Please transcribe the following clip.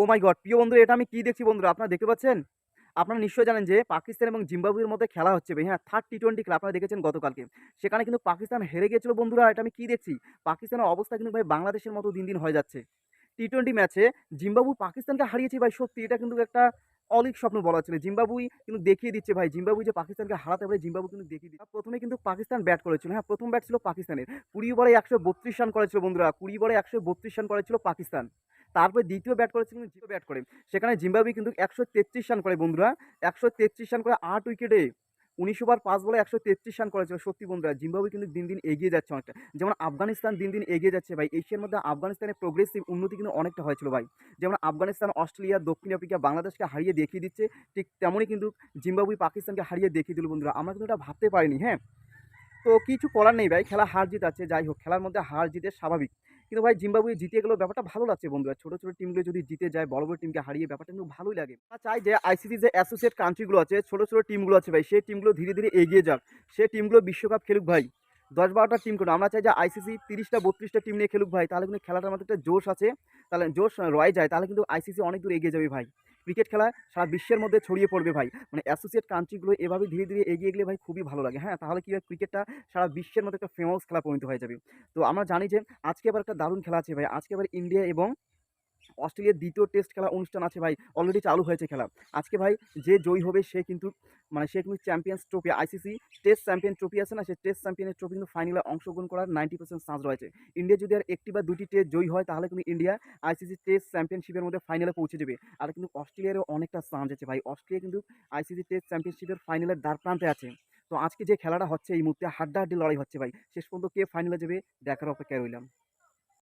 ও মাই god প্রিয় বন্ধু এটা আমি কি দেখছি বন্ধুরা? আপনারা দেখতে পাচ্ছেন? আপনারা নিশ্চয়ই জানেন যে পাকিস্তান এবং জিম্বাবুয়ের মধ্যে খেলা হচ্ছে হ্যাঁ থার্ড টি টোয়েন্টি খেলা আপনারা দেখেছেন গতকালকে। সেখানে কিন্তু পাকিস্তান হেরে গিয়েছিল বন্ধুরা, এটা আমি কি দেখছি? পাকিস্তানের অবস্থা কিন্তু ভাই বাংলাদেশের মতো দিন দিন হয়ে যাচ্ছে। টি টোয়েন্টি ম্যাচে জিম্বাবু পাকিস্তানকে হারিয়েছে ভাই, সত্যি। এটা কিন্তু একটা অলিক স্বপ্ন বলা ছিল। জিম্বাবুই কিন্তু দেখিয়ে দিচ্ছে ভাই। জিম্বাবুই যে পাকিস্তানকে হারাতে পারে জিম্বাবু কিন্তু দেখিয়ে দিচ্ছে। প্রথমে কিন্তু পাকিস্তান ব্যাট করেছিল। হ্যাঁ প্রথম ব্যাট ছিল পাকিস্তানের। কুড়ি বলে একশো বত্রিশ রান করেছিল বন্ধুরা। কুড়ি বলে একশো বত্রিশ রান করেছিল পাকিস্তান। তারপরে দ্বিতীয় ব্যাট করেছিল কিন্তু দ্বিতীয় ব্যাট করে। সেখানে জিম্বাবুই কিন্তু একশো তেত্রিশ রান করে বন্ধুরা। একশো তেত্রিশ রান করে আট উইকেটে উনিশ ওভার পাঁচ বলে একশো তেত্রিশ রান করেছিল। সত্যি বন্ধুরা জিম্বাবু কিন্তু দিন দিন এগিয়ে যাচ্ছে অনেকটা। যেমন আফগানিস্তান দিন দিন এগিয়ে যাচ্ছে ভাই। এশিয়ার মধ্যে আফগানিস্তানের প্রোগ্রেসিভ উন্নতি কিন্তু অনেকটা হয়েছিল ভাই। যেমন আফগানিস্তান, অস্ট্রেলিয়া, দক্ষিণ আফ্রিকা বাংলাদেশকে হারিয়ে দেখিয়ে দিচ্ছে। ঠিক তেমনই কিন্তু জিম্বাবুই পাকিস্তানকে হারিয়ে দেখিয়ে দিল বন্ধুরা। আমরা কিন্তু এটা ভাবতে পারিনি হ্যাঁ? তো কিছু করার নেই ভাই, খেলা হার জিত আছে। যাই হোক, খেলার মধ্যে হার জিতে স্বাভাবিক। কিন্তু ভাই জিম্বাবুয়ে জিতে গেলেও ব্যাপারটা ভালো লাগছে বন্ধুরা। ছোট ছোট টিমগুলো যদি জিতে যায়, বড় বড় টিমকে হারিয়ে ব্যাপারটা কিন্তু ভালোই লাগে। চাই যে আইসিসি যে অ্যাসোসিয়েট কান্ট্রিগুলো আছে, ছোটো ছোটো টিমগুলো আছে ভাই, সেই টিমগুলো ধীরে ধীরে এগিয়ে যাক। সেই টিমগুলো বিশ্বকাপ খেলুক ভাই। দশ, বারোটা টিম করুন আমরা চাই যে আইসিসি তিরিশটা, বত্রিশটা টিম নিয়ে খেলুক ভাই। তাহলে কিন্তু খেলাটার মধ্যে একটা জোশ আছে। তাহলে জোশ রয়ে যায়। তাহলে কিন্তু আইসিসি অনেক দূর এগিয়ে যাবে ভাই। ক্রিকেট খেলা সারা বিশ্বের মধ্যে ছড়িয়ে পড়বে ভাই। মানে অ্যাসোসিয়েট কান্ট্রিগুলো এভাবে ধীরে ধীরে এগিয়ে গেলে ভাই খুবই ভালো লাগে। হ্যাঁ তাহলে কী হয় ক্রিকেটটা সারা বিশ্বের মধ্যে একটা ফেমাস খেলা পরিণত হয়ে যাবে। তো আমরা জানি যে আজকে আবার একটা দারুণ খেলা আছে ভাই। আজকে আবার ইন্ডিয়া এবং অস্ট্রেলিয়ার দ্বিতীয় টেস্ট খেলা অনুষ্ঠান আছে ভাই অলরেডি চালু হয়েছে খেলা। আজকে ভাই যে জয়ী হবে সে কিন্তু মানে সে কিন্তু champions trophy ICC test champion trophy আছে না সেই টেস্ট চ্যাম্পিয়নের ট্রফি কিন্তু ফাইনালে অংশগ্রহণ করার নাইনটি পার্সেন্ট চান্স রয়েছে। ইন্ডিয়া যদি আর একটি বা দুটি টেস্ট জয়ী হয়, তাহলে কিন্তু ইন্ডিয়া আইসিসি টেস্ট চ্যাম্পিয়নশিপের মধ্যে ফাইনালে পৌঁছে যাবে। আর কিন্তু অস্ট্রেলিয়ারও অনেকটা চান্স আছে ভাই। অস্ট্রেলিয়া কিন্তু আইসিসি টেস্ট চ্যাম্পিয়নশিপের ফাইনালের দ্বার প্রান্তে আছে। তো আজকে যে খেলাটা হচ্ছে, এই মুহূর্তে হাড্ডাহাড্ডি লড়াই হচ্ছে ভাই। শেষ পর্যন্ত কে ফাইনালে যাবে, দেখার অপেক্ষায় রইলাম।